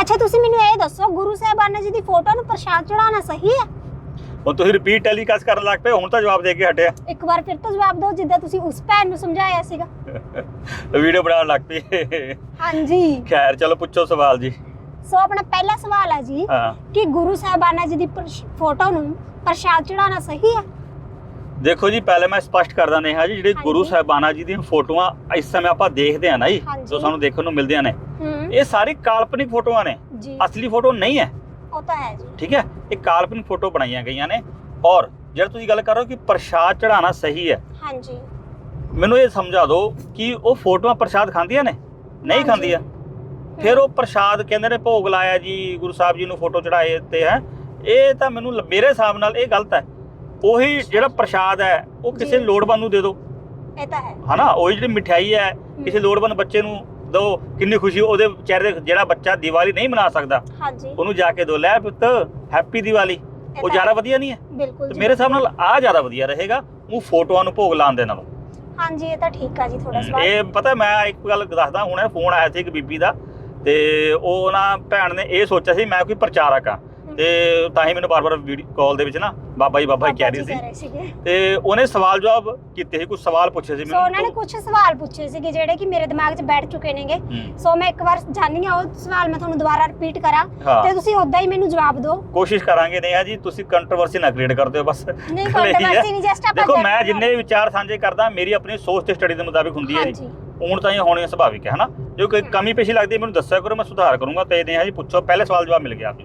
ਅੱਛਾ ਤੁਸੀਂ ਮੈਨੂੰ ਇਹ ਦੱਸੋ ਗੁਰੂ ਸਾਹਿਬਾਨਾਂ ਜੀ ਦੀ ਫੋਟੋ ਨੂੰ ਪ੍ਰਸ਼ਾਦ ਚੜਾਉਣਾ ਸਹੀ ਹੈ? ਹੁਣ ਤੁਸੀਂ ਰਿਪੀਟ ਟੈਲੀਕਾਸਟ ਕਰਨ ਲੱਗ ਪਏ ਹੁਣ ਤਾਂ ਜਵਾਬ ਦੇ ਕੇ ਹਟਿਆ। ਇੱਕ ਵਾਰ ਫਿਰ ਤੋਂ ਜਵਾਬ ਦਿਓ ਜਿੱਦਾਂ ਤੁਸੀਂ ਉਸ ਭੈਣ ਨੂੰ ਸਮਝਾਇਆ ਸੀਗਾ। ਵੀਡੀਓ ਬਣਾਉਣ ਲੱਗ ਪਈ ਹਾਂਜੀ। ਖੈਰ ਚਲੋ ਪੁੱਛੋ ਸਵਾਲ ਜੀ। ਸੋ ਆਪਣਾ ਪਹਿਲਾ ਸਵਾਲ ਹੈ ਜੀ ਹਾਂ। ਕਿ ਗੁਰੂ ਸਾਹਿਬਾਨਾਂ ਜੀ ਦੀ ਪ੍ਰਸ਼- ਫੋਟੋ ਨੂੰ ਪ੍ਰਸ਼ਾਦ ਚੜਾਉਣਾ ਸਹੀ ਹੈ? ਦੇਖੋ ਜੀ ਪਹਿਲੇ ਮੈਂ ਸਪਸ਼ਟ ਕਰਦਾ ਨੇਹਾ ਜੀ ਜਿਹੜੇ ਗੁਰੂ ਹਾਂਜੀ। ਸਾਹਿਬਾਨਾਂ ਜੀ ਦੀਆਂ ਫੋਟੋਆਂ ਇਸ ਸਮੇਂ ਆਪਾਂ ਦੇਖਦੇ ਆ ਨਾ ਜੀ ਹਾਂਜੀ। ਜੋ ਸਾਨੂੰ ਦੇਖਣ ਨੂੰ ਮਿਲਦੀਆਂ ਨੇ। ਹੂੰ। ਇਹ ਸਾਰੀ ਕਾਲਪਨਿਕ ਫੋਟੋਆਂ ਨੇ। ਜੀ। ਅਸਲੀ ਫੋਟੋ ਨਹੀਂ ਹੈ। ਉਹ ਤਾਂ ਹੈ ਜੀ। ਠੀਕ ਹੈ? ਇਹ ਕਾਲਪਨਿਕ ਫੋਟੋ ਬਣਾਈਆਂ ਗਈਆਂ ਨੇ। ਔਰ ਜਿਹੜਾ ਤੁਸੀਂ ਗੱਲ ਕਰ ਰਹੇ ਹੋ ਕਿ ਪ੍ਰਸ਼ਾਦ ਚੜਾਉਣਾ ਸਹੀ ਹੈ। ਹਾਂਜੀ। ਮੈਨੂੰ ਇਹ ਸਮਝਾ ਦਿਓ ਕਿ ਉਹ ਫੋਟੋਆਂ ਪ੍ਰਸ਼ਾਦ ਖਾਂਦੀਆਂ ਨੇ। ਨਹੀਂ ਹਾਂਜੀ। ਖਾਂਦੀਆਂ। ਫਿਰ ਉਹ ਪ੍ਰਸ਼ਾਦ ਕਹਿੰਦੇ ਨੇ ਭੋਗ ਲਾਇਆ ਜੀ ਗੁਰੂ ਸਾਹਿਬ ਜੀ ਨੂੰ ਫੋਟੋ ਚੜਾਏ ਤੇ ਹੈ। ਇਹ ਤਾਂ ਮੈਨੂੰ ਲ- ਮੇਰੇ ਹਿਸਾਬ ਨਾਲ ਇਹ ਗਲਤ ਹੈ। ਉਹੀ ਜਿਹੜਾ ਪ੍ਰਸ਼ਾਦ ਹੈ ਉਹ ਕਿਸੇ ਜੀ। ਲੋੜਵੰਦ ਨੂੰ ਦੇ ਦਿਓ। ਇਹ ਤਾਂ ਹੈ। ਹਨਾ? ਉਹੀ ਜਿਹੜੀ ਮਠਿਆਈ ਹੈ। ਕਿਸੇ ਲੋੜਵੰਦ ਬੱਚੇ ਨੂੰ ਦਿਓ ਕਿੰਨੀ ਖੁਸ਼ੀ ਉਹਦੇ ਚਿਹਰੇ ਤੇ ਜਿਹੜਾ ਬੱਚਾ ਦੀਵਾਲੀ ਨਹੀਂ ਮਨਾ ਸਕਦਾ ਹਾਂਜੀ। ਉਹਨੂੰ ਜਾ ਕੇ ਦਿਓ ਲੈ ਪੁੱਤ ਹੈਪੀ ਦੀਵਾਲੀ। ਉਹ ਜ਼ਿਆਦਾ। ਵਧੀਆ ਨਹੀਂ ਹੈ? ਬਿਲਕੁਲ ਤੇ ਜੀ। ਮੇਰੇ ਹਿਸਾਬ ਨਾਲ ਆ ਜ਼ਿਆਦਾ ਵਧੀਆ ਰਹੇਗਾ ਉਹ ਫੋਟੋਆਂ ਨੂੰ ਭੋਗ ਲਾਉਣ ਦੇ ਨਾਲੋਂ। ਹਾਂਜੀ ਇਹ ਤਾਂ ਠੀਕ ਆ ਜੀ ਥੋੜਾ ਸਵਾਲ। ਇਹ ਪਤਾ ਮੈਂ ਇੱਕ ਗੱਲ ਦੱਸਦਾ ਹੁਣੇ ਫੋਨ ਆਇਆ ਸੀ ਇੱਕ ਬੀਬੀ ਦਾ ਤੇ ਉਹ ਨਾ ਭੈਣ ਨੇ ਇਹ ਸੋਚਿਆ ਸੀ ਮੈਂ ਕੋਈ ਪ੍ਰਚਾਰਕ ਆ। ਤੇ ਤਾਂ ਹੀ ਮੈਨੂੰ ਬਾਰ-ਬਾਰ ਵੀਡੀਓ ਕਾਲ ਦੇ ਵਿੱਚ ਨਾ ਬਾਬਾ ਜੀ ਬਾਬਾ ਜੀ ਕਹਿ ਰਹੀ ਸੀ। ਤੇ ਉਹਨੇ ਸਵਾਲ ਜਵਾਬ ਕੀਤੇ ਸੀ ਕੁਝ ਸਵਾਲ ਪੁੱਛੇ ਸੀ ਸੋ ਉਹਨਾਂ ਨੇ ਕੁਝ ਸਵਾਲ ਪੁੱਛੇ ਸੀਗੇ ਜਿਹੜੇ ਕਿ ਮੇਰੇ ਦਿਮਾਗ 'ਚ ਬੈਠ ਚੁੱਕੇ ਨੇਗੇ। ਹੂੰ, ਸੋ ਮੈਂ ਇੱਕ ਵਾਰ ਜਾਣੀ ਆ ਉਹ ਸਵਾਲ ਮੈਂ ਤੁਹਾਨੂੰ ਦੁਬਾਰਾ ਰਿਪੀਟ ਕਰਾਂ। ਹਾਂ। ਤੇ ਤੁਸੀਂ ਉਦਾਂ ਹੀ ਮੈਨੂੰ ਜਵਾਬ ਦਿਓ। ਕੋਸ਼ਿਸ਼ ਕਰਾਂਗੇ ਨਹੀਂ ਆ ਜੀ ਤੁਸੀਂ ਕੰਟਰੋਵਰਸੀ ਨਾ ਕ੍ਰੀਏਟ ਕਰਦੇ ਹੋ ਬਸ। ਨਹੀਂ ਗੱਲ ਇਹੀ ਹੈ। ਕੰਟਰੋਵਰਸੀ ਨਹੀਂ ਜਸਟ ਆਪਾਂ ਦੇਖੋ general ਮੈਂ ਜਿੰਨੇ ਵੀ ਵਿਚਾਰ ਸਾਂਝੇ ਕਰਦਾ ਮੇਰੀ ਆਪਣੀ ਸੋਚ ਤੇ ਸਟੱਡੀ ਦੇ ਮੁਤਾਬਿਕ ਹੁੰਦੀ ਹੈ ਜੀ ਹਾਂਜੀ। ਹੁਣ ਤਾਂ ਇਹ ਹੋਣੀ ਸੁਭਾਵਿਕ ਹੈ ਹਨਾ? ਜੋ ਕੋਈ। ਕਮੀ ਪੇਸ਼ੀ ਲੱਗਦੀ ਹੈ ਮੈਨੂੰ ਦੱਸਿਆ ਕਰੋ ਮੈਂ ਸੁਧਾਰ ਕਰੂੰਗਾ ਤੇ ਨਹੀਂ ਜੀ ਪੁੱਛੋ ਪਹਿਲੇ ਸਵਾਲ ਜਵਾਬ ਮਿਲ ਗਿਆ ਆਪ ਜੀ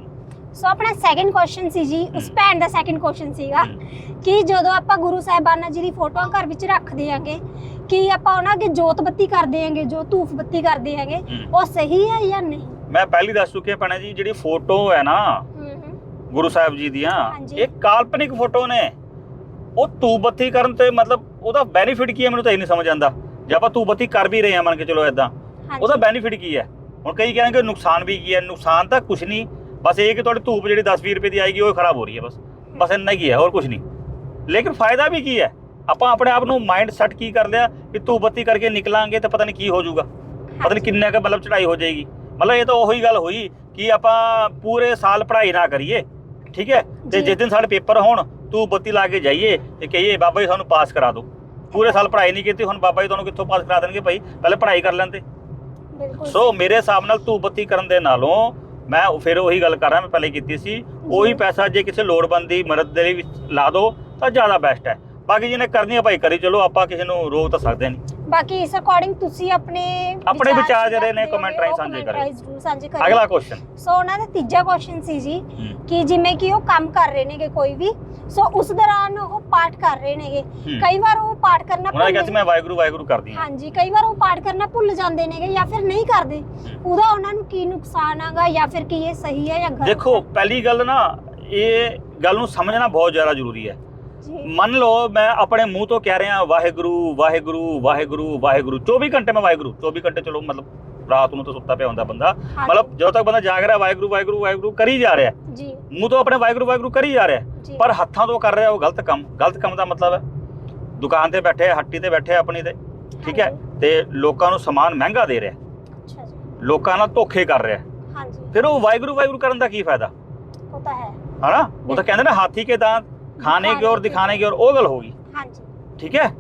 ਸੋ ਆਪਣਾ ਸੈਕੰਡ ਕੁਐਸਚਨ ਸੀ ਜੀ ਉਸ। ਭੈਣ ਦਾ ਸੈਕੰਡ ਕੁਐਸਚਨ ਸੀਗਾ ਕਿ ਜਦੋਂ ਆਪਾਂ ਗੁਰੂ ਸਾਹਿਬਾਨਾਂ ਜੀ ਦੀ ਫੋਟੋਆਂ ਘਰ ਵਿੱਚ ਰੱਖਦੇ ਆਂਗੇ ਕਿ ਆਪਾਂ ਉਹਨਾਂ ਅੱਗੇ ਜੋਤ ਬੱਤੀ ਕਰਦੇ ਆਂਗੇ ਜੋ ਧੂਫ ਬੱਤੀ ਕਰਦੇ ਆਂਗੇ। ਉਹ ਸਹੀ ਹੈ ਜਾਂ ਨਹੀਂ? ਮੈਂ ਪਹਿਲੀ ਦੱਸ ਚੁੱਕਿਆ ਭੈਣੇ ਜੀ ਜਿਹੜੀ ਫੋਟੋ ਹੈ ਨਾ ਗੁਰੂ ਸਾਹਿਬ ਜੀ ਦੀਆਂ। ਇਹ ਕਾਲਪਨਿਕ ਫੋਟੋ ਨੇ। ਉਹ ਧੂਪ ਬੱਤੀ ਕਰਨ ਤੇ ਮਤਲਬ ਉਹਦਾ ਬੈਨੀਫਿਟ ਕੀ ਹੈ ਮੈਨੂੰ ਤਾਂ ਇਹ ਨਹੀਂ ਸਮਝ ਆਉਂਦਾ ਜੇ ਆਪਾਂ ਧੂਪ ਬੱਤੀ ਕਰ ਵੀ ਰਹੇ ਹਾਂ ਮੰਨ ਕੇ ਚਲੋ ਹਾਂਜੀ ਉਹਦਾ ਬੈਨੀਫਿਟ ਕੀ ਹੈ? ਹੁਣ ਕਈ ਕਹਿੰਦੇ ਕਿ ਨੁਕਸਾਨ ਵੀ ਕੀ ਹੈ? ਨੁਕਸਾਨ ਤਾਂ ਕੁਝ ਨਹੀਂ ਬਸ ਇਹ ਕਿ ਤੁਹਾਡੀ ਧੂਪ ਜਿਹੜੀ 10-20 ਰੁਪਏ ਦੀ ਆਏਗੀ ਉਹ ਖਰਾਬ ਹੋ ਰਹੀ ਹੈ ਬਸ। ਬਸ ਇੰਨਾ ਹੀ ਹੈ ਹੋਰ ਕੁਝ ਨਹੀਂ। ਲੇਕਿਨ ਫਾਇਦਾ ਵੀ ਕੀ ਹੈ? ਆਪਾਂ ਆਪਣੇ ਆਪ ਨੂੰ ਮਾਈਂਡ ਸੈੱਟ ਕੀ ਕਰ ਲਿਆ ਕਿ ਧੂਪ ਬੱਤੀ ਕਰਕੇ ਨਿਕਲਾਂਗੇ ਤਾਂ ਪਤਾ ਨਹੀਂ ਕੀ ਹੋ ਜਾਊਗਾ। ਪਤਾ ਨਹੀਂ ਕਿੰਨੇ ਕ ਮਤਲਬ ਚੜਾਈ ਹੋ ਜਾਏਗੀ। ਮਤਲਬ ਇਹ ਤਾਂ ਉਹੀ ਗੱਲ ਹੋਈ ਕਿ ਆਪਾਂ ਪੂਰੇ ਸਾਲ ਪੜ੍ਹਾਈ ਨਾ ਕਰੀਏ ਠੀਕ ਹੈ? ਤੇ। ਜਿਸ ਦਿਨ ਸਾਡੇ ਪੇਪਰ ਹੋਣ ਧੂਪ ਬੱਤੀ ਲਾ ਕੇ ਜਾਈਏ ਤੇ ਕਹੀਏ ਬਾਬਾ ਜੀ ਸਾਨੂੰ ਪਾਸ ਕਰਾ ਦਿਓ। ਪੂਰੇ ਸਾਲ ਪੜ੍ਹਾਈ ਨਹੀਂ ਕੀਤੀ ਹੁਣ ਬਾਬਾ ਜੀ ਤੁਹਾਨੂੰ ਕਿੱਥੋਂ ਪਾਸ ਕਰਾ ਦੇਣਗੇ ਭਾਈ? ਪਹਿਲੇ ਪੜ੍ਹਾਈ ਕਰ ਲੈਂਦੇ। ਬਿਲਕੁਲ ਸੋ ਮੇਰੇ ਹਿਸਾਬ ਨਾਲ ਧੂਪ ਬੱਤੀ ਕਰਨ ਦੇ ਨਾਲੋਂ ਮੈਂ ਫਿਰ ਉਹੀ ਗੱਲ ਕਰ ਰਿਹਾ ਮੈਂ ਪਹਿਲੇ ਕੀਤੀ ਸੀ। ਉਹੀ ਪੈਸਾ ਜੇ ਕਿਸੇ ਲੋੜਵੰਦ ਦੀ ਮਦਦ ਦੇ ਲਈ ਲਾ ਦੋ ਤਾਂ ਜ਼ਿਆਦਾ ਬੈਸਟ ਹੈ। ਬਾਕੀ ਜਿਹਨੇ ਕਰਨੀ ਆ ਭਾਈ ਕਰੀ ਚਲੋ ਆਪਾਂ ਕਿਸੇ ਨੂੰ ਰੋਕ ਤਾਂ ਸਕਦੇ ਨਹੀਂ। ਬਾਕੀ ਇਸ ਅਕੋਰਡਿੰਗ ਤੁਸੀਂ ਆਪਣੇ ਆਪਣੇ ਵਿਚਾਰ ਜਿਹੜੇ ਨੇ comment ਰਾਹੀਂ ਸਾਂਝੇ ਕਰਿਓ। ਜ਼ਰੂਰ ਸਾਂਝੇ ਕਰਿਓ। ਅਗਲਾ ਕੁਐਸਚਨ ਸੋ ਉਹਨਾਂ ਦਾ ਤੀਜਾ ਕੁਐਸਚਨ ਸੀ ਜੀ ਕਿ ਜਿਵੇਂ ਕਿ ਉਹ ਕੰਮ ਕਰ ਰਹੇ ਨੇਗੇ ਕੋਈ ਵੀ ਸੋ ਉਸ ਦੌਰਾਨ ਉਹ ਪਾਠ ਕਰ ਰਹੇ ਨੇਗੇ। ਕਈ ਵਾਰ ਉਹ ਪਾਠ ਕਰਨਾ ਉਹਨਾਂ ਨੇ ਕਿਹਾ ਸੀ ਭੁੱਲ ਮੈਂ ਵਾਹਿਗੁਰੂ ਵਾਹਿਗੁਰੂ ਕਰਦੀ ਹਾਂ। ਹਾਂਜੀ ਕਈ ਵਾਰ ਉਹ ਪਾਠ ਕਰਨਾ ਭੁੱਲ ਜਾਂਦੇ ਨੇਗੇ ਜਾਂ ਫਿਰ ਨਹੀਂ ਕਰਦੇ। ਉਹਦਾ ਉਹਨਾਂ ਨੂੰ ਕੀ ਨੁਕਸਾਨ ਆਗਾ ਜਾਂ ਫਿਰ ਕੀ ਇਹ ਸਹੀ ਹੈ ਜਾਂ ਗਲਤ ਦੇਖੋ? ਪਹਿਲੀ ਗੱਲ ਨਾ ਇਹ ਗੱਲ ਨੂੰ ਸਮਝਣਾ ਬਹੁਤ ਜ਼ਿਆਦਾ ਜ਼ਰੂਰੀ ਹੈ। ਮੰਨ ਲਓ ਮੈਂ ਆਪਣੇ ਮੂੰਹ ਤੋਂ ਕਹਿ ਰਿਹਾ ਵਾਹਿਗੁਰੂ ਵਾਹਿਗੁਰੂ ਵਾਹਿਗੁਰੂ ਵਾਹਿਗੁਰੂ 24 ਘੰਟੇ ਮੈਂ ਵਾਹਿਗੁਰੂ 24 ਘੰਟੇ ਚਲੋ ਮਤਲਬ ਰਾਤ ਨੂੰ ਤਾਂ ਸੁੱਤਾ ਪਿਆ ਹੁੰਦਾ ਬੰਦਾ। ਮਤਲਬ ਜਦੋਂ ਤੱਕ ਬੰਦਾ ਜਾਗ ਰਿਹਾ ਵਾਹਿਗੁਰੂ ਵਾਹਿਗੁਰੂ ਵਾਹਿਗੁਰੂ ਕਰੀ ਜਾ ਰਿਹਾ। ਜੀ। ਮੂੰਹ ਤੋਂ ਆਪਣੇ ਵਾਹਿਗੁਰੂ ਵਾਹਿਗੁਰੂ ਕਰੀ ਜਾ ਰਿਹਾ। ਪਰ ਹੱਥਾਂ ਤੋਂ ਕਰ ਰਿਹਾ ਉਹ ਗਲਤ ਕੰਮ। ਗਲਤ ਕੰਮ ਦਾ ਮਤਲਬ ਹੈ ਦੁਕਾਨ ਤੇ ਬੈਠੇ ਹੱਟੀ ਤੇ ਬੈਠੇ ਆਪਣੀ ਤੇ ਠੀਕ ਹੈ? ਤੇ ਲੋਕਾਂ ਨੂੰ ਸਮਾਨ ਮਹਿੰਗਾ ਦੇ ਰਿਹਾ। ਅੱਛਾ ਜੀ। ਲੋਕਾਂ ਨਾਲ ਧੋਖੇ ਕਰ ਰਿਹਾ। ਹਾਂਜੀ। ਫਿਰ ਉਹ ਵਾਹਿਗੁਰੂ ਵਾਹਿਗੁਰੂ ਕਰਨ ਦਾ ਕੀ ਫਾਇਦਾ? ਉਹ ਤਾਂ ਹੈ। ਹਨਾ? ਉਹ ਤਾਂ ਕਹਿੰਦੇ ਨੇ ਹਾਥੀ ਕੇ ਦਾੰਤ ਖਾਣੇ ਕੀ ਔਰ ਦਿਖਾਣੇ ਕੀ ਔਰ ਉਹ ਗੱਲ ਹੋਗੀ ਹਾਂਜੀ। ਠੀਕ ਹੈ?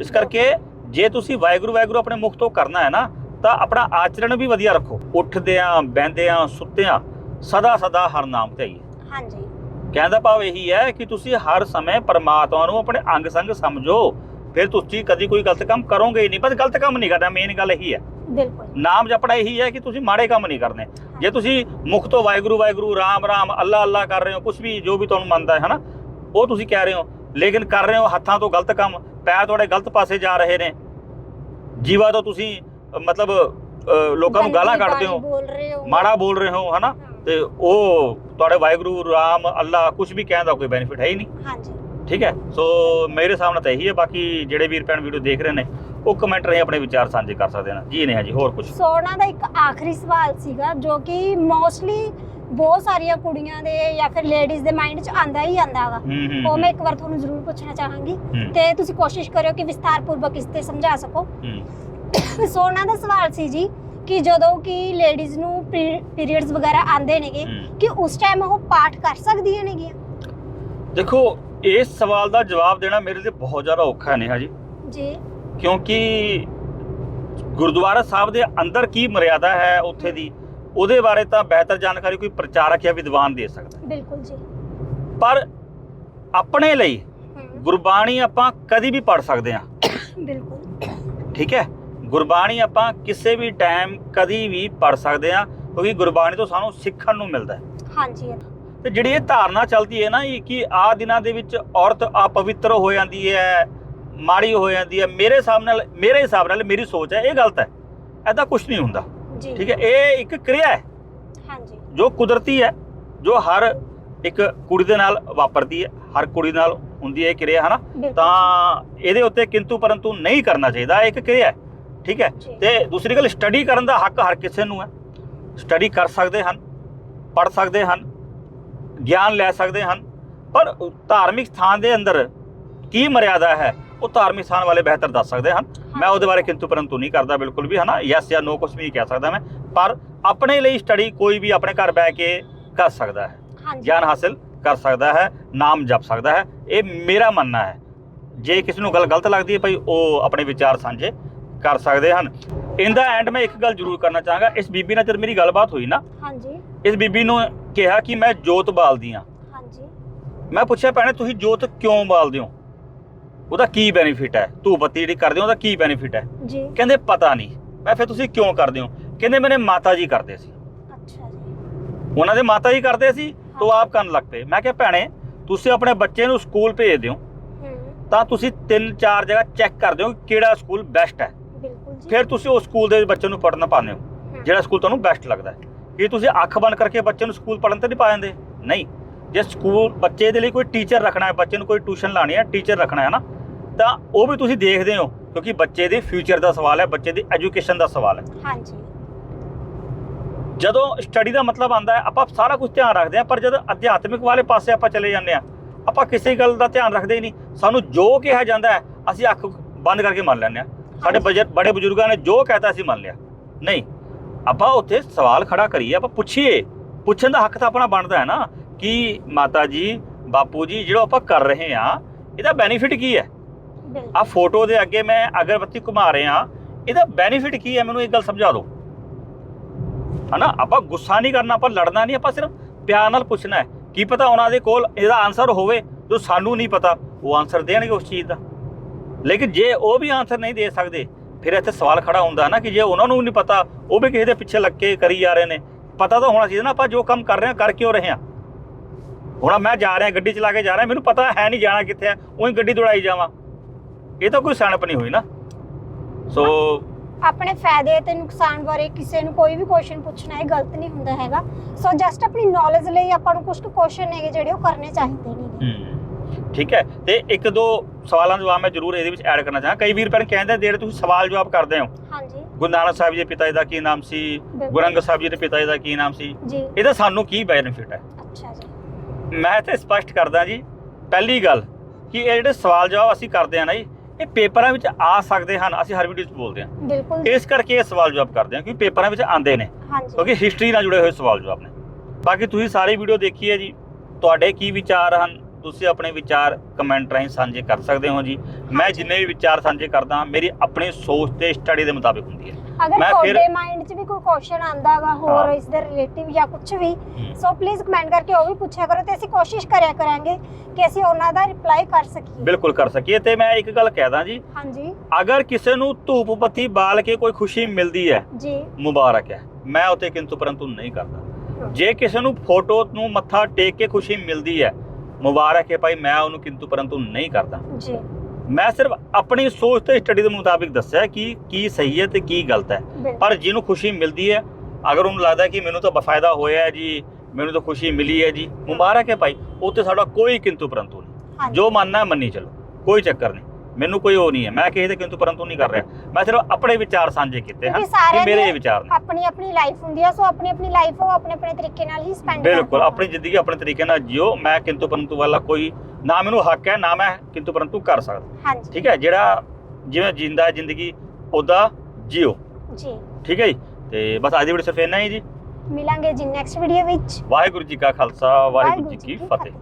ਇਸ ਕਰਕੇ ਜੇ ਤੁਸੀਂ ਵਾਹਿਗੁਰੂ ਵਾਹਿਗੁਰੂ ਆਪਣੇ ਮੁਖ ਤੋਂ ਕਰਨਾ ਹੈ ਨਾ ਤਾਂ ਆਪਣਾ ਆਚਰਣ ਵੀ ਵਧੀਆ ਰੱਖੋ। ਉੱਠਦਿਆਂ ਬਹਿੰਦਿਆਂ ਸੁੱਤਿਆਂ ਸਦਾ ਸਦਾ ਹਰ ਨਾਮ ਤੇ ਆਈਏ। ਹਾਂਜੀ। ਕਹਿੰਦਾ ਭਾਵ ਇਹੀ ਹੈ ਕਿ ਤੁਸੀਂ ਹਰ ਸਮੇਂ ਪਰਮਾਤਮਾ ਨੂੰ ਆਪਣੇ ਅੰਗ ਸੰਗ ਸਮਝੋ। ਫਿਰ ਤੁਸੀਂ ਕਦੀ ਕੋਈ ਗਲਤ ਕੰਮ ਕਰੋਗੇ ਨਹੀਂ ਬਸ ਗਲਤ ਕੰਮ ਨਹੀਂ ਕਰਨਾ ਮੇਨ ਗੱਲ ਇਹੀ ਹੈ। ਬਿਲਕੁਲ। ਨਾਮ ਜਪਣਾ ਇਹੀ ਹੈ ਕਿ ਤੁਸੀਂ ਮਾੜੇ ਕੰਮ ਨਹੀਂ ਕਰਨੇ। ਜੇ ਤੁਸੀਂ ਮੁਖ ਤੋਂ ਵਾਹਿਗੁਰੂ ਵਾਹਿਗੁਰੂ ਰਾਮ ਰਾਮ ਅੱਲਾ ਅੱਲਾ ਕਰ ਰਹੇ ਹੋ ਕੁਝ ਵੀ ਜੋ ਵੀ ਤੁਹਾਨੂੰ ਮੰਨਦਾ ਹੈ ਹਨਾ? ਉਹ ਤੁਸੀਂ ਕਹਿ ਰਹੇ ਹੋ ਲੇਕਿਨ ਕਰ ਰਹੇ ਹੋ ਹੱਥਾਂ ਤੋਂ ਗਲਤ ਕੰਮ ਪੈਰ ਤੁਹਾਡੇ ਗਲਤ ਪਾਸੇ ਜਾ ਰਹੇ ਨੇ। ਜੀਵਾ ਤੋਂ ਤੁਸੀਂ ਮਤਲਬ ਲੋਕਾਂ ਨੂੰ ਗਾਲਾਂ ਕੱਢਦੇ ਹੋ ਮਾੜਾ ਬੋਲ ਰਹੇ ਹੋ ਹਨਾ? ਤੇ ਉਹ ਤੁਹਾਡੇ ਵਾਹਿਗੁਰੂ ਰਾਮ ਅੱਲਾ ਕੁਝ ਵੀ ਕਹਿਣ ਦਾ ਕੋਈ ਬੈਨੀਫਿਟ ਹੈ ਹੀ ਨਹੀਂ। ਹਾਂਜੀ। ਠੀਕ ਹੈ? ਸੋ ਮੇਰੇ ਨਾਲ ਤਾਂ ਇਹੀ ਹੈ ਬਾਕੀ ਜਿਹੜੇ ਵੀਰ ਭੈਣ ਵੀਡੀਓ ਦੇਖ ਰਹੇ ਨੇ ਉਹ ਕਮੈਂਟ ਰਾਹੀਂ ਆਪਣੇ ਵਿਚਾਰ ਸਾਂਝੇ ਕਰ ਸਕਦੇ ਨੇ। ਜੀ ਨੇ ਜੀ ਹੋਰ ਕੁਝ ਸੋ ਉਹਨਾਂ ਦਾ ਇੱਕ ਆਖਰੀ ਸਵਾਲ ਸੀਗਾ ਜੋ ਕਿ ਮੋਸਟਲੀ ਬਹੁਤ ਸਾਰੀਆਂ ਕੁੜੀਆਂ ਦੇ ਜਾਂ ਫਿਰ ਲੇਡੀਜ਼ ਦੇ ਮਾਈਂਡ 'ਚ ਆਂਦਾ ਹੀ ਆਂਦਾ ਹੂੰ ਹੂੰ ਉਹ ਮੈਂ ਇੱਕ ਵਾਰ ਤੁਹਾਨੂੰ ਜ਼ਰੂਰ ਪੁੱਛਣਾ ਚਾਹਾਂਗੀ। ਹੂੰ, ਤੇ ਤੁਸੀਂ ਕੋਸ਼ਿਸ਼ ਕਰਿਓ ਕਿ ਵਿਸਥਾਰਪੂਰਵਕ ਇਸ ਤੇ ਸਮਝਾ ਸਕੋ। ਹੂੰ, ਸੋ ਉਹਨਾਂ ਦਾ ਸਵਾਲ ਸੀ ਜੀ ਕਿ ਜਦੋਂ ਕਿ ਲੇਡੀਜ਼ ਨੂੰ ਪੀਰੀਅਡਸ ਵਗੈਰਾ ਆਉਂਦੇ ਨੇਗੇ। ਕਿ ਉਸ ਟਾਈਮ ਉਹ ਪਾਠ ਕਰ ਸਕਦੀਆਂ ਨੇਗੀਆਂ? ਦੇਖੋ ਇਸ ਸਵਾਲ ਦਾ ਜਵਾਬ ਦੇਣਾ ਮੇਰੇ ਲਈ ਬਹੁਤ ਜ਼ਿਆਦਾ ਔਖਾ ਹੈ ਜੀ। ਜੀ। ਕਿਉਂਕਿ ਗੁਰਦੁਆਰਾ ਸਾਹਿਬ ਦੇ ਅੰਦਰ ਕੀ ਮਰਿਆਦਾ ਹੈ ਉੱਥੇ ਦੀ? ਉਹਦੇ ਬਾਰੇ ਤਾਂ ਬਿਹਤਰ ਜਾਣਕਾਰੀ ਕੋਈ ਪ੍ਰਚਾਰਕ ਜਾਂ ਵਿਦਵਾਨ ਦੇ ਸਕਦਾ। ਬਿਲਕੁਲ ਜੀ। ਪਰ ਆਪਣੇ ਲਈ ਗੁਰਬਾਣੀ ਆਪਾਂ ਕਦੀ ਵੀ ਪੜ ਸਕਦੇ ਹਾਂ। ਬਿਲਕੁਲ। ਠੀਕ ਹੈ? ਗੁਰਬਾਣੀ ਆਪਾਂ ਕਿਸੇ ਵੀ ਟਾਈਮ ਕਦੀ ਵੀ ਪੜ ਸਕਦੇ ਹਾਂ ਕਿਉਂਕਿ ਗੁਰਬਾਣੀ ਤੋਂ ਸਾਨੂੰ ਸਿੱਖਣ ਨੂੰ ਮਿਲਦਾ ਹੈ। ਹਾਂਜੀ। ਤੇ ਜਿਹੜੀ ਇਹ ਧਾਰਨਾ ਚੱਲਦੀ ਹੈ ਨਾ ਕਿ ਆ ਦਿਨਾਂ ਦੇ ਵਿੱਚ ਔਰਤ ਅਪਵਿੱਤਰ ਹੋ ਜਾਂਦੀ ਹੈ ਮਾੜੀ ਹੋ ਜਾਂਦੀ ਹੈ ਮੇਰੇ ਹਿਸਾਬ ਨਾਲ ਮੇਰੇ ਹਿਸਾਬ ਨਾਲ ਮੇਰੀ ਸੋਚ ਹੈ ਇਹ ਗਲਤ ਹੈ। ਐਦਾਂ ਕੁਝ ਨਹੀਂ ਹੁੰਦਾ। ਜੀ। ਠੀਕ ਹੈ ਇਹ ਇੱਕ ਕਿਰਿਆ ਹੈ। ਹਾਂਜੀ। ਜੋ ਕੁਦਰਤੀ ਹੈ ਜੋ ਹਰ ਇੱਕ ਕੁੜੀ ਦੇ ਨਾਲ ਵਾਪਰਦੀ ਹੈ ਹਰ ਕੁੜੀ ਨਾਲ ਹੁੰਦੀ ਹੈ ਇਹ ਕਿਰਿਆ ਹਨਾ? ਤਾਂ ਇਹਦੇ ਉੱਤੇ ਕਿੰਤੂ ਪਰੰਤੂ ਨਹੀਂ ਕਰਨਾ ਚਾਹੀਦਾ ਇਹ ਇੱਕ ਕਿਰਿਆ ਹੈ ਠੀਕ ਹੈ। ਤੇ ਦੂਸਰੀ ਗੱਲ ਸਟੱਡੀ ਕਰਨ ਦਾ ਹੱਕ ਹਰ ਕਿਸੇ ਨੂੰ ਹੈ। ਸਟੱਡੀ ਕਰ ਸਕਦੇ ਹਨ ਪੜ ਸਕਦੇ ਹਨ ਗਿਆਨ ਲੈ ਸਕਦੇ ਹਨ ਪਰ ਧਾਰਮਿਕ ਸਥਾਨ ਦੇ ਅੰਦਰ ਕੀ ਮਰਿਆਦਾ ਹੈ? ਉਹ ਧਾਰਮਿਕ ਸਥਾਨ ਵਾਲੇ ਬਿਹਤਰ ਦੱਸ ਸਕਦੇ ਹਨ। ਮੈਂ ਉਹਦੇ ਬਾਰੇ ਕਿੰਤੂ ਪਰੰਤੂ ਨਹੀਂ ਕਰਦਾ ਬਿਲਕੁਲ ਵੀ ਹਨਾ? ਯੈਸ ਜਾਂ ਨੋ ਕੁਝ ਵੀ ਨਹੀਂ ਕਹਿ ਸਕਦਾ ਮੈਂ। ਪਰ ਆਪਣੇ ਲਈ ਸਟੱਡੀ ਕੋਈ ਵੀ ਆਪਣੇ ਘਰ ਬਹਿ ਕੇ ਕਰ ਸਕਦਾ ਹੈ। ਗਿਆਨ ਹਾਸਿਲ ਕਰ ਸਕਦਾ ਹੈ ਨਾਮ ਜਪ ਸਕਦਾ ਹੈ। ਇਹ ਮੇਰਾ ਮੰਨਣਾ ਹੈ। ਜੇ ਕਿਸੇ ਨੂੰ ਗੱਲ ਗਲਤ ਲੱਗਦੀ ਹੈ ਭਾਈ ਉਹ ਆਪਣੇ ਵਿਚਾਰ ਸਾਂਝੇ ਕਰ ਸਕਦੇ ਹਨ। ਇੰਦਾ ਐਂਡ ਮੈਂ ਇੱਕ ਗੱਲ ਜ਼ਰੂਰ ਕਰਨਾ ਚਾਹਾਂਗਾ ਇਸ ਬੀਬੀ ਨਾਲ ਜਦ ਮੇਰੀ ਗੱਲਬਾਤ ਹੋਈ ਨਾ ਹਾਂਜੀ। ਇਸ ਬੀਬੀ ਨੂੰ ਕਿਹਾ ਕਿ ਮੈਂ ਜੋਤ ਬਾਲਦੀ ਹਾਂ। ਹਾਂਜੀ। ਮੈਂ ਪੁੱਛਿਆ ਭੈਣੇ ਤੁਸੀਂ ਜੋਤ ਕਿਉਂ ਬਾਲਦੇ ਹੋ? ਉਹਦਾ ਕੀ ਬੈਨੀਫਿਟ ਹੈ? ਧੂਪ ਬੱਤੀ ਜਿਹੜੀ ਕਰਦੇ ਹੋ ਉਹਦਾ ਕੀ ਬੈਨੀਫਿਟ ਹੈ? ਜੀ। ਕਹਿੰਦੇ ਪਤਾ ਨਹੀਂ। ਮੈਂ ਫਿਰ ਤੁਸੀਂ ਕਿਉਂ ਕਰਦੇ ਹੋ? ਕਹਿੰਦੇ ਮੇਰੇ ਮਾਤਾ ਜੀ ਕਰਦੇ ਸੀ। ਅੱਛਾ ਜੀ। ਉਹਨਾਂ ਦੇ ਮਾਤਾ ਜੀ ਕਰਦੇ ਸੀ ਤੋ ਆਪ ਕਰਨ ਲੱਗ ਪਏ। ਮੈਂ ਕਿਹਾ ਭੈਣੇ ਤੁਸੀਂ ਆਪਣੇ ਬੱਚੇ ਨੂੰ ਸਕੂਲ ਭੇਜ ਦਿਓ ਹੂੰ। ਤਾਂ ਤੁਸੀਂ ਤਿੰਨ ਚਾਰ ਜਗ੍ਹਾ ਚੈੱਕ ਕਰਦੇ ਹੋ ਕਿ ਕਿਹੜਾ ਸਕੂਲ ਬੈਸਟ ਹੈ। ਬਿਲਕੁਲ ਜੀ। ਫਿਰ ਤੁਸੀਂ ਉਸ ਸਕੂਲ ਦੇ ਬੱਚੇ ਨੂੰ ਪੜ੍ਹਨਾ ਪਾਉਂਦੇ ਹੋ ਜਿਹੜਾ ਸਕੂਲ ਤੁਹਾਨੂੰ ਬੈਸਟ ਲੱਗਦਾ ਹੈ। ਕੀ ਤੁਸੀਂ ਅੱਖ ਬੰਦ ਕਰਕੇ ਬੱਚੇ ਨੂੰ ਸਕੂਲ ਪੜ੍ਹਨ ਤੇ ਨਹੀਂ ਪਾ ਜਾਂਦੇ ਨਹੀਂ। ਜੇ ਸਕੂਲ ਬੱਚੇ ਦੇ ਲਈ ਕੋਈ ਟੀਚਰ ਰੱਖਣਾ ਹੈ ਬੱਚੇ ਨੂੰ ਕੋਈ ਟਿਊਸ਼ਨ ਲਾਣੀ ਹੈ ਟੀਚਰ ਰੱਖਣਾ ਹੈ ਨਾ ਤਾਂ ਉਹ ਵੀ ਤੁਸੀਂ ਦੇਖਦੇ ਹੋ ਕਿਉਂਕਿ ਬੱਚੇ ਦੇ ਫਿਊਚਰ ਦਾ ਸਵਾਲ ਹੈ ਬੱਚੇ ਦੀ ਐਜੂਕੇਸ਼ਨ ਦਾ ਸਵਾਲ ਹੈ। ਹਾਂਜੀ। ਜਦੋਂ ਸਟੱਡੀ ਦਾ ਮਤਲਬ ਆਂਦਾ ਹੈ ਆਪਾਂ ਸਾਰਾ ਕੁਝ ਧਿਆਨ ਰੱਖਦੇ ਹਾਂ ਪਰ ਜਦੋਂ ਅਧਿਆਤਮਿਕ ਵਾਲੇ ਪਾਸੇ ਆਪਾਂ ਚਲੇ ਜਾਂਦੇ ਆ ਆਪਾਂ ਕਿਸੇ ਗੱਲ ਦਾ ਧਿਆਨ ਰੱਖਦੇ ਹੀ ਨਹੀਂ। ਸਾਨੂੰ ਜੋ ਕਿਹਾ ਜਾਂਦਾ ਹੈ ਅਸੀਂ ਅੱਖ ਬੰਦ ਕਰਕੇ ਮੰਨ ਲੈਂਦੇ ਆ ਸਾਡੇ ਬੜੇ ਬਜ਼ੁਰਗਾਂ ਨੇ ਜੋ ਕਹਿਤਾ ਅਸੀਂ ਮੰਨ ਲਿਆ। ਨਹੀਂ ਆਪਾਂ ਉੱਥੇ ਸਵਾਲ ਖੜਾ ਕਰੀਏ ਆਪਾਂ ਪੁੱਛੀਏ। ਪੁੱਛਣ ਦਾ ਹੱਕ ਤਾਂ ਆਪਣਾ ਬਣਦਾ ਹੈ ਨਾ ਕਿ ਮਾਤਾ ਜੀ ਬਾਪੂ ਜੀ ਜਿਹੜਾ ਆਪਾਂ ਕਰ ਰਹੇ ਆ ਇਹਦਾ ਬੈਨੀਫਿਟ ਕੀ ਹੈ? ਆ ਫੋਟੋ ਦੇ ਅੱਗੇ ਮੈਂ ਅਗਰਬੱਤੀ ਘੁਮਾ ਰਿਹਾ ਇਹਦਾ ਬੈਨੀਫਿਟ ਕੀ ਹੈ? ਮੈਨੂੰ ਇੱਕ ਗੱਲ ਸਮਝਾ ਦਿਓ। ਹਨਾ? ਆਪਾਂ ਗੁੱਸਾ ਨਹੀਂ ਕਰਨਾ ਆਪਾਂ ਲੜਨਾ ਨਹੀਂ ਆਪਾਂ ਸਿਰਫ ਪਿਆਰ ਨਾਲ ਪੁੱਛਣਾ ਹੈ। ਕੀ ਪਤਾ ਉਹਨਾਂ ਦੇ ਕੋਲ ਇਹਦਾ ਆਨਸਰ ਹੋਵੇ ਜੋ ਸਾਨੂੰ ਨਹੀਂ ਪਤਾ। ਉਹ ਆਨਸਰ ਦੇਣਗੇ ਉਸ ਚੀਜ਼ ਦਾ। ਲੇਕਿਨ ਜੇ ਉਹ ਵੀ ਆਨਸਰ ਨਹੀਂ ਦੇ ਸਕਦੇ ਫਿਰ ਇੱਥੇ ਸਵਾਲ ਖੜਾ ਹੁੰਦਾ ਨਾ ਕਿ ਜੇ ਉਹਨਾਂ ਨੂੰ ਨਹੀਂ ਪਤਾ ਉਹ ਵੀ ਕਿਸੇ ਦੇ ਪਿੱਛੇ ਲੱਗ ਕੇ ਕਰੀ ਜਾ ਰਹੇ ਨੇ। ਪਤਾ ਤਾਂ ਹੋਣਾ ਚਾਹੀਦਾ ਨਾ ਆਪਾਂ ਜੋ ਕੰਮ ਕਰ ਰਹੇ ਹਾਂ ਕਰ ਕਿਉਂ ਰਹੇ ਹਾਂ? ਹੁਣ ਮੈਂ ਜਾ ਰਿਹਾ ਗੱਡੀ ਚਲਾ ਕੇ ਜਾ ਰਿਹਾ ਮੈਨੂੰ ਪਤਾ ਹੈ ਨਹੀਂ ਜਾਣਾ ਕਿੱਥੇ ਹੈ ਉਹੀ ਗੱਡੀ ਦੌੜਾਈ ਜਾਵਾਂ। ਇਹ ਤਾਂ ਕੋਈ ਸਿਆਣਪ ਨਹੀਂ ਹੋਈ ਨਾ। ਸੋ ਆਪਣੇ ਫਾਇਦੇ ਤੇ ਨੁਕਸਾਨ ਬਾਰੇ ਕਿਸੇ ਨੂੰ ਕੋਈ ਵੀ ਕੁਐਸਚਨ ਪੁੱਛਣਾ ਇਹ ਗਲਤ ਨਹੀਂ ਹੁੰਦਾ ਹੈਗਾ। ਸੋ ਜਸਟ ਆਪਣੀ ਨੌਲੇਜ ਲਈ ਆਪਾਂ ਨੂੰ ਕੁਝ ਕੁ ਕੁਐਸਚਨ ਹੈਗੇ ਜਿਹੜੇ ਉਹ ਕਰਨੇ ਚਾਹੀਦੇ ਨੇ। ਹਮ, ਠੀਕ ਹੈ। ਤੇ ਇੱਕ ਦੋ ਸਵਾਲਾਂ ਦੇ ਜਵਾਬ ਮੈਂ ਜ਼ਰੂਰ ਇਹਦੇ ਵਿੱਚ ਐਡ ਕਰਨਾ ਚਾਹਾਂ। ਕਈ ਵੀਰ ਭੈਣ ਕਹਿੰਦੇ ਜਿਹੜੇ ਤੁਸੀਂ ਸਵਾਲ ਜਵਾਬ ਕਰਦੇ ਹੋ। ਹਾਂਜੀ। ਗੁਰੂ ਨਾਨਕ ਸਾਹਿਬ ਜੀ ਦੇ ਪਿਤਾ ਜੀ ਦਾ ਕੀ ਨਾਮ ਸੀ? ਬਿਲਕੁਲ। ਗੁਰੂ ਅੰਗਦ ਸਾਹਿਬ ਜੀ ਦੇ ਪਿਤਾ ਜੀ ਦਾ ਕੀ ਨਾਮ ਸੀ? ਜੀ। ਇਹਦਾ ਸਾਨੂੰ ਕੀ ਬੈਨੀਫਿਟ ਹੈ? ਅੱਛਾ ਜੀ। ਮੈਂ ਤੇ ਸਪਸ਼ਟ ਕਰਦਾ ਜੀ ਪਹਿਲੀ ਗੱਲ ਕਿ ਇਹ ਜਿਹੜੇ ਸਵਾਲ ਜਵਾਬ ਅਸੀਂ ਕਰਦੇ ਆ ਨਾ ਜੀ ਇਹ ਪੇਪਰਾਂ ਵਿੱਚ ਆ ਸਕਦੇ ਹਨ ਅਸੀਂ ਹਰ ਵੀਡੀਓ 'ਚ ਬੋਲਦੇ ਹਾਂ। ਬਿਲਕੁਲ। ਇਸ ਕਰਕੇ ਇਹ ਸਵਾਲ ਜਵਾਬ ਕਰਦੇ ਹਾਂ ਕਿਉਂਕਿ ਪੇਪਰਾਂ ਵਿੱਚ ਆਉਂਦੇ ਨੇ। ਹਾਂਜੀ। ਕਿਉਂਕਿ ਹਿਸਟਰੀ ਨਾਲ ਜੁੜੇ ਹੋਏ ਸਵਾਲ ਜਵਾਬ ਨੇ। ਬਾਕੀ ਤੁਸੀਂ ਸਾਰੀ ਵੀਡੀਓ ਦੇਖੀ ਹੈ ਜੀ ਤੁਹਾਡੇ ਕੀ ਵਿਚਾਰ ਹਨ? ਤੁਸੀਂ ਆਪਣੇ ਵਿਚਾਰ ਕਮੈਂਟ ਰਾਹੀਂ ਸਾਂਝੇ ਕਰ ਸਕਦੇ ਹੋ ਜੀ। ਮੈਂ ਜਿੰਨੇ ਵੀ ਵਿਚਾਰ ਸਾਂਝੇ ਕਰਦਾ ਮੇਰੀ ਆਪਣੀ ਸੋਚ ਤੇ ਸਟੱਡੀ ਦੇ ਮੁਤਾਬਿਕ ਹੁੰਦੀ ਹੈ। ਅਗਰ ਮੈਂ ਫਿਰ- ਤੁਹਾਡੇ ਮਾਈਂਡ 'ਚ ਵੀ ਕੋਈ ਕੁਐਸਚਨ ਆਂਦਾਗਾ ਹੋਰ ਹਾਂ। ਇਸ ਦੇ ਰਿਲੇਟਿਵ ਜਾਂ ਕੁਝ ਵੀ। ਸੋ ਪਲੀਜ਼ ਕਮੈਂਟ ਕਰਕੇ ਉਹ ਵੀ ਪੁੱਛਿਆ ਕਰੋ ਤੇ ਅਸੀਂ ਕੋਸ਼ਿਸ਼ ਕਰਿਆ ਕਰਾਂਗੇ ਕਿ ਅਸੀਂ ਉਹਨਾਂ ਦਾ ਰਿਪਲਾਈ ਕਰ ਸਕੀਏ। ਬਿਲਕੁਲ ਕਰ ਸਕੀਏ ਤੇ ਮੈਂ ਇੱਕ ਗੱਲ ਕਹਿਦਾ ਜੀ। ਹਾਂਜੀ। ਅਗਰ ਕਿਸੇ ਨੂੰ ਧੂਪ ਬੱਤੀ ਬਾਲ ਕੇ ਕੋਈ ਖੁਸ਼ੀ ਮਿਲਦੀ ਹੈ ਜੀ। ਮੁਬਾਰਕ ਹੈ। ਮੈਂ ਉਤੇ ਕਿੰਤੂ ਪਰੰਤੂ ਨਹੀਂ ਕਰਦਾ। ਜੇ ਕਿਸੇ ਨੂੰ ਫੋਟੋ ਨੂੰ ਮੱਥਾ ਟੇਕ ਕੇ ਖੁਸ਼ੀ ਮਿਲਦੀ ਹੈ ਮੁਬਾਰਕ ਹੈ ਭਾਈ ਮੈਂ ਉਹਨੂੰ ਕਿੰਤੂ ਪਰੰਤੂ ਨਹੀਂ ਕਰਦਾ। ਜੀ। ਮੈਂ ਸਿਰਫ ਆਪਣੀ ਸੋਚ ਤੇ ਸਟੱਡੀ ਦੇ ਮੁਤਾਬਿਕ ਦੱਸਿਆ ਕਿ ਕੀ ਸਹੀ ਹੈ ਤੇ ਕੀ ਗਲਤ ਹੈ। ਪਰ ਜਿਹਨੂੰ ਖੁਸ਼ੀ ਮਿਲਦੀ ਹੈ ਅਗਰ ਉਹਨੂੰ ਲੱਗਦਾ ਕਿ ਮੈਨੂੰ ਤਾਂ ਬਫਾਇਦਾ ਹੋਇਆ ਜੀ ਮੈਨੂੰ ਤਾਂ ਖੁਸ਼ੀ ਮਿਲੀ ਹੈ ਜੀ ਮੁਬਾਰਕ ਹੈ ਭਾਈ ਉਹ ਤੇ ਸਾਡਾ ਕੋਈ ਕਿੰਤੂ ਪਰੰਤੂ ਨਹੀਂ। ਜੋ ਮੰਨਣਾ ਮੰਨੀ ਚਲੋ ਕੋਈ ਚੱਕਰ ਨਹੀਂ। ਮੈਨੂੰ ਕੋਈ ਉਹ ਨਹੀਂ ਹੈ। ਮੈਂ ਕਿਸੇ ਦੇ ਕਿੰਤੂ ਪਰੰਤੂ ਨਹੀਂ ਕਰ ਰਿਹਾ। ਮੈਂ ਸਿਰਫ ਆਪਣੇ ਵਿਚਾਰ ਸਾਂਝੇ ਕੀਤੇ ਹਨ ਕਿਉਂਕਿ ਸਾਰਿਆਂ ਕਿ ਮੇਰੇ ਦੀ ਇਹ ਵਿਚਾਰ ਨੇ। ਆਪਣੀ ਆਪਣੀ ਲਾਈਫ ਹੁੰਦੀ ਆ ਸੋ ਆਪਣੀ ਆਪਣੀ ਲਾਈਫ ਉਹ ਆਪਣੇ ਆਪਣੇ ਤਰੀਕੇ ਨਾਲ ਹੀ ਸਪੈਂਡ ਬਿਲਕੁਲ ਆਪਣੀ ਜ਼ਿੰਦਗੀ ਆਪਣੇ ਤਰੀਕੇ ਨਾਲ ਜਿਓ। ਮੈਂ ਕਿੰਤੂ ਪਰੰਤੂ ਵਾਲਾ ਕੋਈ ਨਾ ਮੈਨੂੰ ਹੱਕ ਹੈ ਨਾ ਮੈਂ ਕਿੰਤੂ ਪਰੰਤੂ ਕਰ ਸਕਦਾ। ਹਾਂਜੀ। ਠੀਕ ਹੈ ਜਿਹੜਾ ਜਿਵੇਂ ਜਿੰਦਾ ਹੈ ਜ਼ਿੰਦਗੀ ਉਹਦਾ ਜਿਓ। ਜੀ। ਠੀਕ ਹੈ ਜੀ? ਤੇ ਬਸ ਅੱਜ ਦੀ ਵੀਡੀਓ ਸਿਰਫ ਇੰਨਾ ਹੀ ਜੀ। ਮਿਲਾਂਗੇ ਜੀ ਨੈਕਸਟ ਵੀਡੀਓ ਵਿੱਚ। ਵਾਹਿਗੁਰੂ ਜੀ ਕਾ ਖਾਲਸਾ ਵਾਹਿਗੁਰੂ ਜੀ ਕੀ ਫਤਿਹ।